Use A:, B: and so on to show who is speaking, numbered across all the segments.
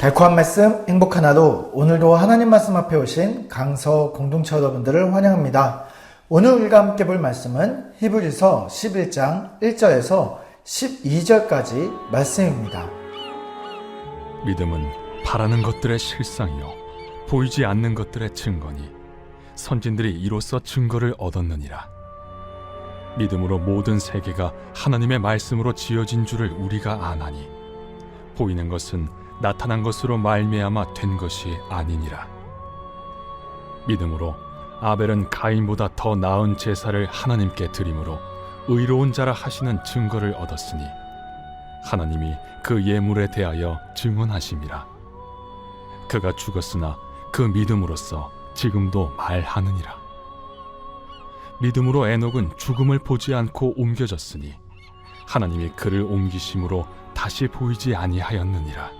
A: 달콤한 말씀, 행복한 하루. 오늘도 하나님 말씀 앞에 오신 강서 공동체 여러분들을 환영합니다. 오늘 우리가 함께 볼 말씀은 히브리서 11장 1절에서 12절까지 말씀입니다.
B: 믿음은 바라는 것들의 실상이요 보이지 않는 것들의 증거니 선진들이 이로써 증거를 얻었느니라 믿음으로 모든 세계가 하나님의 말씀으로 지어진 줄을 우리가 아나니 보이는 것은 나타난 것으로 말미암아 된 것이 아니니라. 믿음으로 아벨은 가인보다 더 나은 제사를 하나님께 드림으로 의로운 자라 하시는 증거를 얻었으니 하나님이 그 예물에 대하여 증언하심이라. 그가 죽었으나 그 믿음으로써 지금도 말하느니라. 믿음으로 에녹은 죽음을 보지 않고 옮겨졌으니 하나님이 그를 옮기심으로 다시 보이지 아니하였느니라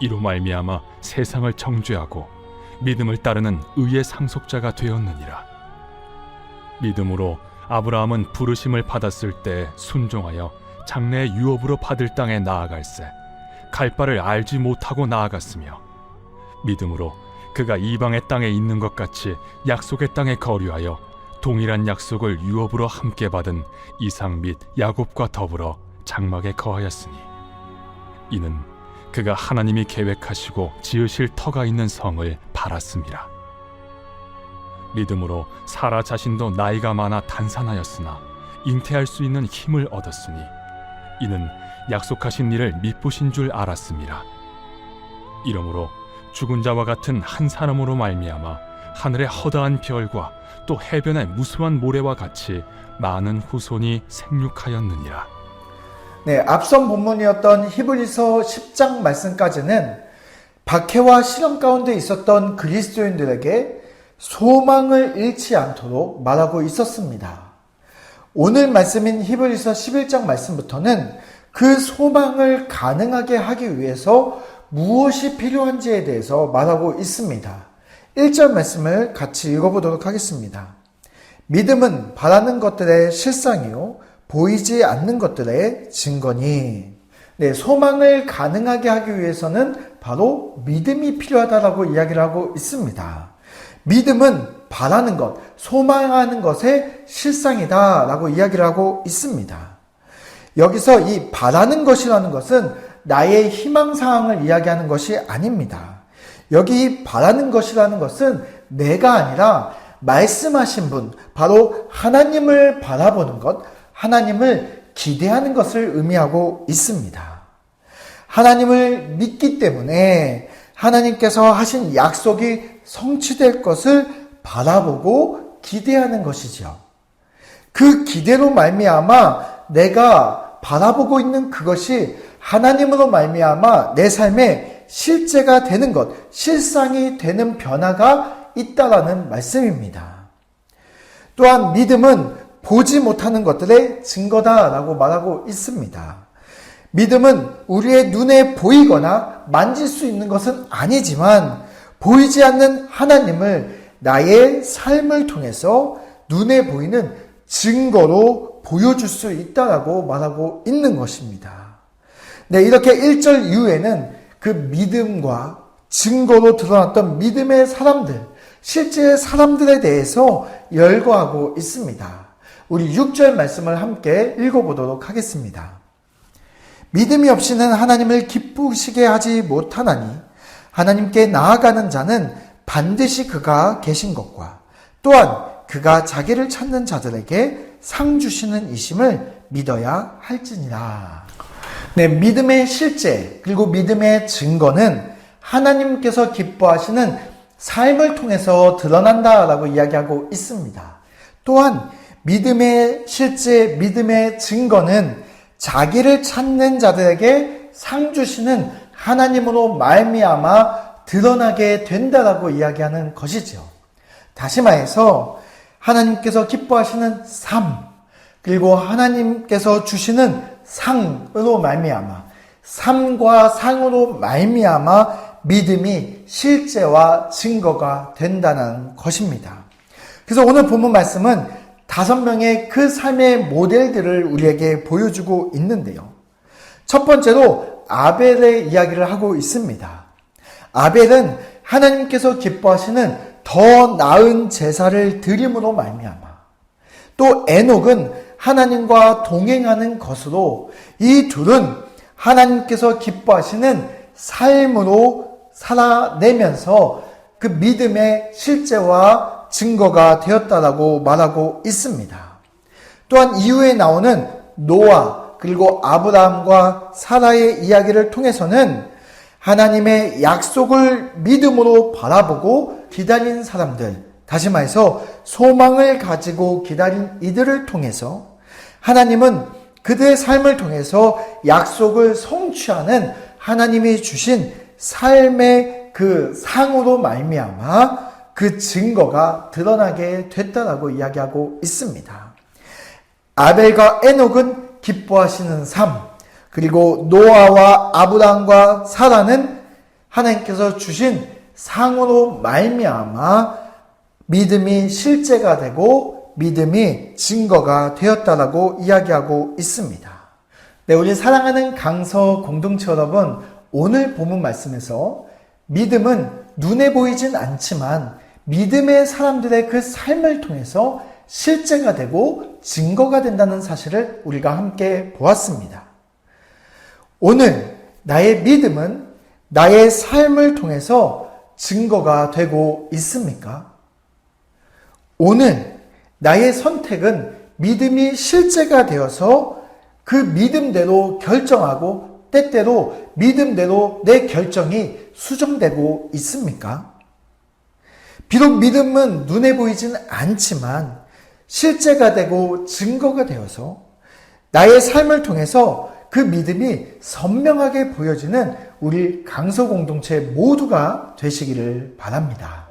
B: 이로 말미암아 세상을 정죄하고 믿음을 따르는 의의 상속자가 되었느니라. 믿음으로 아브라함은 부르심을 받았을 때 순종하여 장래의 유업으로 받을 땅에 나아갈새 갈 바를 알지 못하고 나아갔으며 믿음으로 그가 이방의 땅에 있는 것 같이 약속의 땅에 거류하여 동일한 약속을 유업으로 함께 받은 이상 및 야곱과 더불어 장막에 거하였으니 이는 그가 하나님이 계획하시고 지으실 터가 있는 성을 바랐습니다. 믿음으로 사라 자신도 나이가 많아 단산하였으나 잉태할 수 있는 힘을 얻었으니 이는 약속하신 일을 미쁘신 줄 알았습니다. 이러므로 죽은 자와 같은 한 사람으로 말미암아 하늘의 허다한 별과 또 해변의 무수한 모래와 같이 많은 후손이 생육하였느니라.
A: 네, 앞선 본문이었던 히브리서 10장 말씀까지는 박해와 시련 가운데 있었던 그리스도인들에게 소망을 잃지 않도록 말하고 있었습니다. 오늘 말씀인 히브리서 11장 말씀부터는 그 소망을 가능하게 하기 위해서 무엇이 필요한지에 대해서 말하고 있습니다. 1절 말씀을 같이 읽어보도록 하겠습니다. 믿음은 바라는 것들의 실상이요. 보이지 않는 것들의 증거니. 네, 소망을 가능하게 하기 위해서는 바로 믿음이 필요하다라고 이야기를 하고 있습니다. 믿음은 바라는 것, 소망하는 것의 실상이다라고 이야기를 하고 있습니다. 여기서 이 바라는 것이라는 것은 나의 희망 사항을 이야기하는 것이 아닙니다. 여기 바라는 것이라는 것은 내가 아니라 말씀하신 분, 바로 하나님을 바라보는 것, 하나님을 기대하는 것을 의미하고 있습니다. 하나님을 믿기 때문에 하나님께서 하신 약속이 성취될 것을 바라보고 기대하는 것이죠. 그 기대로 말미암아 내가 바라보고 있는 그것이 하나님으로 말미암아 내 삶에 실제가 되는 것, 실상이 되는 변화가 있다라는 말씀입니다. 또한 믿음은 보지 못하는 것들의 증거다라고 말하고 있습니다. 믿음은 우리의 눈에 보이거나 만질 수 있는 것은 아니지만 보이지 않는 하나님을 나의 삶을 통해서 눈에 보이는 증거로 보여줄 수 있다라고 말하고 있는 것입니다. 네, 이렇게 1절 이후에는 그 믿음과 증거로 드러났던 믿음의 사람들, 실제 사람들에 대해서 열거하고 있습니다. 우리 6절 말씀을 함께 읽어보도록 하겠습니다. 믿음이 없이는 하나님을 기쁘시게 하지 못하나니 하나님께 나아가는 자는 반드시 그가 계신 것과 또한 그가 자기를 찾는 자들에게 상 주시는 이심을 믿어야 할지니라. 네, 믿음의 실제 그리고 믿음의 증거는 하나님께서 기뻐하시는 삶을 통해서 드러난다라고 이야기하고 있습니다. 또한 믿음의 실제 믿음의 증거는 자기를 찾는 자들에게 상 주시는 하나님으로 말미암아 드러나게 된다라고 이야기하는 것이지요. 다시 말해서 하나님께서 기뻐하시는 삶 그리고 하나님께서 주시는 상으로 말미암아 삶과 상으로 말미암아 믿음이 실제와 증거가 된다는 것입니다. 그래서 오늘 본문 말씀은 다섯 명의 그 삶의 모델들을 우리에게 보여주고 있는데요. 첫 번째로 아벨의 이야기를 하고 있습니다. 아벨은 하나님께서 기뻐하시는 더 나은 제사를 드림으로 말미암아 또 에녹은 하나님과 동행하는 것으로 이 둘은 하나님께서 기뻐하시는 삶으로 살아내면서 그 믿음의 실제와 증거가 되었다라고 말하고 있습니다. 또한 이후에 나오는 노아 그리고 아브라함과 사라의 이야기를 통해서는 하나님의 약속을 믿음으로 바라보고 기다린 사람들, 다시 말해서 소망을 가지고 기다린 이들을 통해서 하나님은 그들의 삶을 통해서 약속을 성취하는 하나님이 주신 삶의 그 상으로 말미암아 그 증거가 드러나게 됐다라고 이야기하고 있습니다. 아벨과 에녹은 기뻐하시는 삶, 그리고 노아와 아브람과 사라는 하나님께서 주신 상으로 말미암아 믿음이 실제가 되고 믿음이 증거가 되었다라고 이야기하고 있습니다. 네, 우리 사랑하는 강서 공동체 여러분, 오늘 본문 말씀에서 믿음은 눈에 보이진 않지만 믿음의 사람들의 그 삶을 통해서 실제가 되고 증거가 된다는 사실을 우리가 함께 보았습니다. 오늘 나의 믿음은 나의 삶을 통해서 증거가 되고 있습니까? 오늘 나의 선택은 믿음이 실제가 되어서 그 믿음대로 결정하고 때때로 믿음대로 내 결정이 수정되고 있습니까? 비록 믿음은 눈에 보이진 않지만 실제가 되고 증거가 되어서 나의 삶을 통해서 그 믿음이 선명하게 보여지는 우리 강서 공동체 모두가 되시기를 바랍니다.